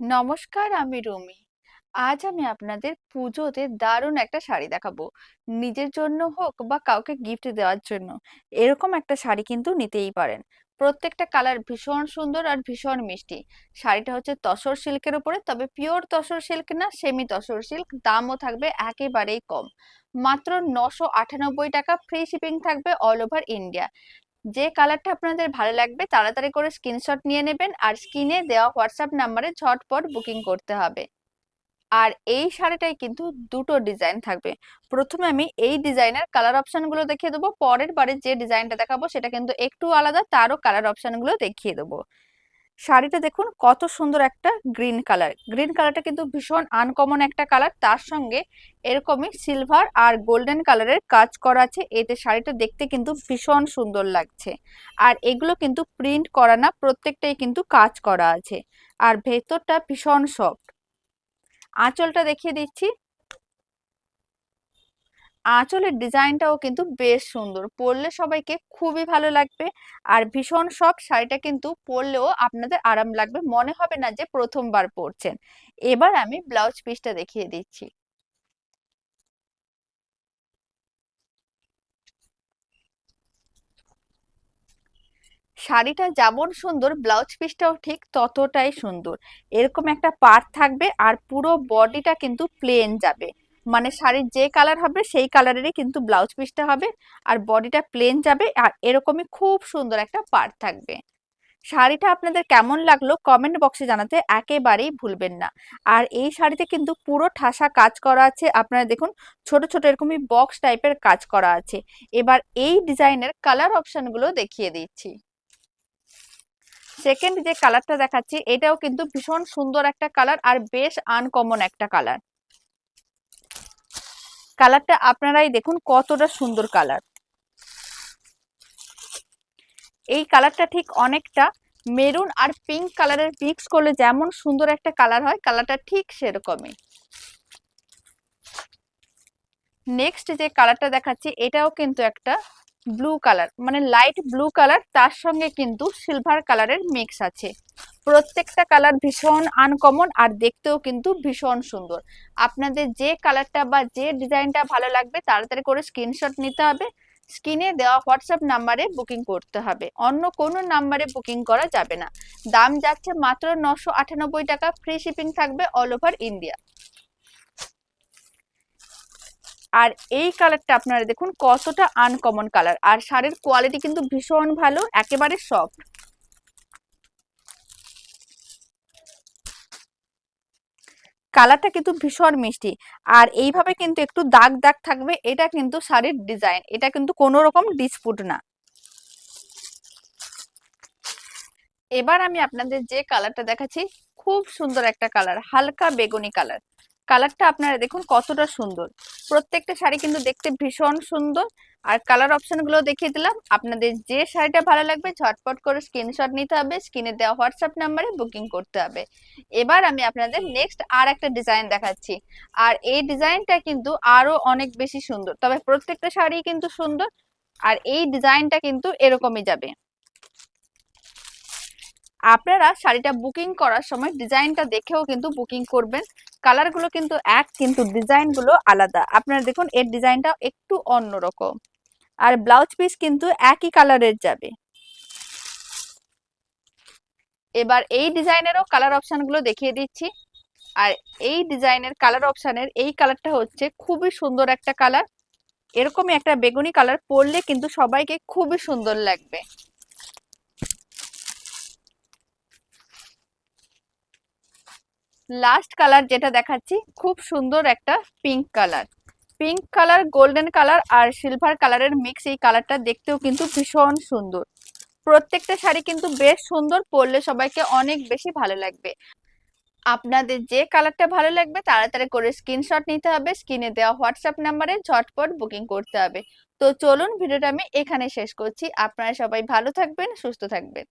নমস্কার, আমি রুমি। আজ আমি আপনাদের পুজোতে দারুণ একটা শাড়ি দেখাবো। নিজের জন্য হোক বা কাউকে গিফট দেওয়ার জন্য, এরকম একটা শাড়ি কিন্তু নিতেই পারেন। প্রত্যেকটা কালার ভীষণ সুন্দর আর ভীষণ মিষ্টি। শাড়িটা হচ্ছে তসর সিল্কের উপরে, তবে পিওর তসর সিল্ক না সেমি তসর সিল্ক, দামও থাকবে একেবারেই কম। মাত্র নশো আটানব্বই টাকা ফ্রি শিপিং থাকবে অল ওভার ইন্ডিয়া যে কালারটা আপনাদের ভালো লাগবে, তাড়াতাড়ি করে স্ক্রিনশট নিয়ে নেবেন আর স্ক্রিনে দেওয়া হোয়াটসঅ্যাপ নাম্বারে ঝটপট বুকিং করতে হবে। আর এই শাড়িটাই কিন্তু দুটো ডিজাইন থাকবে। প্রথমে আমি এই ডিজাইনের কালার অপশনগুলো দেখিয়ে দেবো, পরের বারে যে ডিজাইনটা দেখাবো, সেটা কিন্তু একটু আলাদা, তারও কালার অপশনগুলো দেখিয়ে দেবো। শাড়িটা দেখুন কত সুন্দর একটা গ্রিন কালার। গ্রিন কালারটা কিন্তু ভীষণ আনকমন একটা কালার। তার সঙ্গে এরকমই সিলভার আর গোল্ডেন কালারের কাজ করা আছে। এতে শাড়িটা দেখতে কিন্তু ভীষণ সুন্দর লাগছে। আর এগুলো কিন্তু প্রিন্ট করা না, প্রত্যেকটাই কিন্তু কাজ করা আছে। আর ভেতরটা ভীষণ সফট আঁচলটা দেখিয়ে দিচ্ছি। আঁচলের ডিজাইনটাও কিন্তু বেশ সুন্দর। পরলে সবাইকে খুবই ভালো লাগবে। আর ভীষণ সব শাড়িটা কিন্তু পরলেও আপনাদের আরাম লাগবে। মনে হবে না যে প্রথমবার পরছেন। এবার আমি ব্লাউজ পিসটা দেখিয়ে দিচ্ছি। শাড়িটা যেমন সুন্দর, ব্লাউজ পিসটাও ঠিক ততটাই সুন্দর। এরকম একটা পার্ট থাকবে আর পুরো বডিটা কিন্তু প্লেন যাবে। মানে শাড়ির যে কালার হবে, সেই কালারেরই কিন্তু ব্লাউজ পিসটা হবে আর বডিটা প্লেন যাবে আর এরকমই খুব সুন্দর একটা পার্ট থাকবে। শাড়িটা আপনাদের কেমন লাগল কমেন্ট বক্সে জানাতে একেবারেই ভুলবেন না। আর এই শাড়িতে কিন্তু পুরো ঠাসা কাজ করা আছে। আপনারা দেখুন, ছোট ছোট এরকমই বক্স টাইপের কাজ করা আছে। এবার এই ডিজাইনের কালার অপশনগুলো দেখিয়ে দিচ্ছি। সেকেন্ড যে কালারটা দেখাচ্ছি, এটাও কিন্তু ভীষণ সুন্দর একটা কালার আর বেশ আনকমন একটা কালার কালারটা আপনারাই দেখুন কতটা সুন্দর কালার। এই কালারটা ঠিক অনেকটা মেরুন আর পিঙ্ক কালারের মিক্স করলে যেমন সুন্দর একটা কালার হয়, কালারটা ঠিক সেরকমই। নেক্সট যে কালারটা দেখাচ্ছি, এটাও কিন্তু একটা ব্লু কালার মানে লাইট ব্লু কালার, তার সঙ্গে কিন্তু সিলভার কালারের মিক্স আছে। প্রত্যেকটা কালার ভীষণ আনকমন আর দেখতেও কিন্তু ভীষণ সুন্দর। আপনাদের যে কালারটা বা যে ডিজাইনটা ভালো লাগবে, তাড়াতাড়ি করে স্ক্রিনশট নিতে হবে। স্ক্রিনে দেওয়া হোয়াটসঅ্যাপ নাম্বারে বুকিং করতে হবে। অন্য কোনো নাম্বারে বুকিং করা যাবে না। দাম যাচ্ছে মাত্র নশো আটানব্বই টাকা। ফ্রি শিপিং থাকবে অল ওভার ইন্ডিয়া আর এই কালারটা আপনারা দেখুন, কতটা আনকমন কালার আর শাড়ির কোয়ালিটি কিন্তু ভীষণ ভালো, একেবারে সফট কালারটা কিন্তু ভীষণ মিষ্টি। আর এইভাবে কিন্তু একটু দাগ দাগ থাকবে এটা কিন্তু শাড়ির ডিজাইন। এটা কিন্তু কোনো রকম ডিসপুট না। এবার আমি আপনাদের যে কালারটা দেখাচ্ছি খুব সুন্দর একটা কালার হালকা বেগুনি কালার। কালারটা আপনারা দেখুন কতটা সুন্দর। প্রত্যেকটা শাড়ি কিন্তু দেখতে ভীষণ সুন্দর। আর কালার অপশনগুলো দেখিয়ে দিলাম। আপনাদের যে শাড়িটা ভালো লাগবে, ঝটপট করে স্ক্রিনশট নিতে হবে। স্ক্রিনে দেওয়া হোয়াটসঅ্যাপ নাম্বারে বুকিং করতে হবে। এবার আমি আপনাদের নেক্সট আর একটা ডিজাইন দেখাচ্ছি। আর এই ডিজাইনটা কিন্তু আরও অনেক বেশি সুন্দর। তবে প্রত্যেকটা শাড়ি কিন্তু সুন্দর। আর এই ডিজাইনটা কিন্তু এরকমই যাবে। আপনারা শাড়িটা বুকিং করার সময় ডিজাইনটা দেখেও কিন্তু বুকিং করবেন। কালারগুলো কিন্তু এক, কিন্তু ডিজাইনগুলো আলাদা। আপনারা দেখুন, এর ডিজাইনটা একটু অন্যরকম। আর ব্লাউজ পিস কিন্তু একই কালারের যাবে। এবার এই ডিজাইনেরও কালার অপশানগুলো দেখিয়ে দিচ্ছি। আর এই ডিজাইনের কালার অপশানের এই কালারটা হচ্ছে খুবই সুন্দর একটা কালার এরকমই একটা বেগুনি কালার পরলে কিন্তু সবাইকে খুবই সুন্দর লাগবে। লাস্ট কালার যেটা দেখাচ্ছি, খুব সুন্দর একটা pink colour pink colour golden colour আর সিলভার কালারের মিক্স এই কালারটা দেখতেও কিন্তু ভীষণ সুন্দর। প্রত্যেকটা শাড়ি কিন্তু বেশ সুন্দর, পরলে সবাইকে অনেক বেশি ভালো লাগবে। আপনাদের যে কালারটা ভালো লাগবে, তাড়াতাড়ি করে স্ক্রিনশট নিতে হবে স্ক্রিনে দেওয়া হোয়াটসঅ্যাপ নাম্বারে ঝটপট বুকিং করতে হবে। তো চলুন, ভিডিওটা আমি এখানে শেষ করছি। আপনারা সবাই ভালো থাকবেন, সুস্থ থাকবেন।